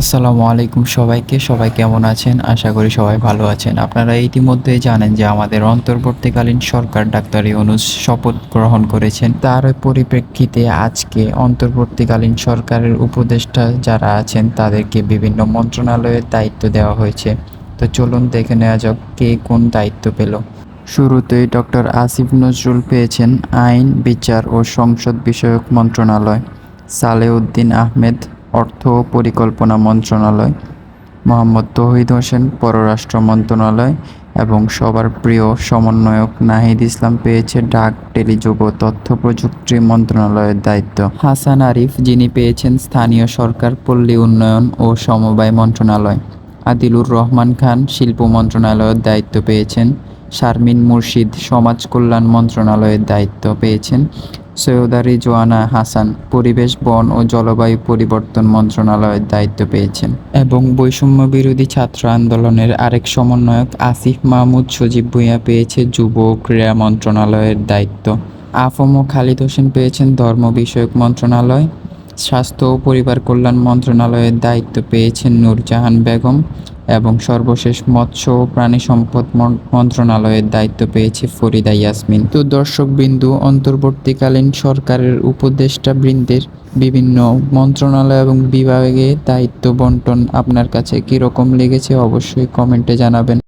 আসসালামু আলাইকুম সবাইকে, সবাই কেমন আছেন? আশা করি সবাই ভালো আছেন। আপনারা ইতিমধ্যে জানেন যে আমাদের অন্তর্বর্তীকালীন সরকার ডাক্তার ইউনুস শপথ গ্রহণ করেছেন। তার পরিপ্রেক্ষিতে আজকে অন্তর্বর্তীকালীন সরকারের উপদেষ্টা যারা আছেন, তাদেরকে বিভিন্ন মন্ত্রণালয়ের দায়িত্ব দেওয়া হয়েছে। তো চলুন দেখে নেওয়া যাক কে কোন দায়িত্ব পেল। শুরুতেই ডক্টর আসিফ নজরুল পেয়েছেন আইন, বিচার ও সংসদ বিষয়ক মন্ত্রণালয়। সালেউদ্দিন আহমেদ অর্থ ও পরিকল্পনা মন্ত্রণালয়, মোহাম্মদ তৌহিদ হোসেন পররাষ্ট্র মন্ত্রণালয় এবং সবার প্রিয় সমন্বয়ক নাহিদ ইসলাম পেয়েছে ডাক, টেলিযোগ ও তথ্য প্রযুক্তি মন্ত্রণালয়ের দায়িত্ব। হাসান আরিফ, যিনি পেয়েছেন স্থানীয় সরকার, পল্লী উন্নয়ন ও সমবায় মন্ত্রণালয়। আদিলুর রহমান খান, শিল্প মন্ত্রণালয়ের দায়িত্ব পেয়েছেন। শারমিন মুর্শিদ, সমাজ কল্যাণ মন্ত্রণালয়ের দায়িত্ব পেয়েছেন। সৈয়দা রিজওয়ানা হাসান পরিবেশ, বন ও জলবায়ু পরিবর্তন মন্ত্রণালয়ের দায়িত্ব পেয়েছেন এবং বৈষম্য বিরোধী ছাত্র আন্দোলনের আরেক সমন্বয়ক আসিফ মাহমুদ, সজীব ভূঁইয়া পেয়েছে যুব ও ক্রীড়া মন্ত্রণালয়ের দায়িত্ব। আফম ও খালিদ হোসেন পেয়েছেন ধর্ম বিষয়ক মন্ত্রণালয়। স্বাস্থ্য ও পরিবার কল্যাণ মন্ত্রণালয়ের দায়িত্ব পেয়েছেন নূরজাহান বেগম। এবং সর্বশেষ মৎস্য ও প্রাণী সম্পদ মন- মন্ত্রণালয়ের দায়িত্ব পেয়েছে ফরিদা ইয়াসমিন। তো দর্শক বিন্দু অন্তর্বর্তীকালীন সরকারের উপদেষ্টা বৃন্দের বিভিন্ন মন্ত্রণালয় এবং বিভাগে দায়িত্ব বন্টন আপনার কাছে কীরকম লেগেছে অবশ্যই কমেন্টে জানাবেন।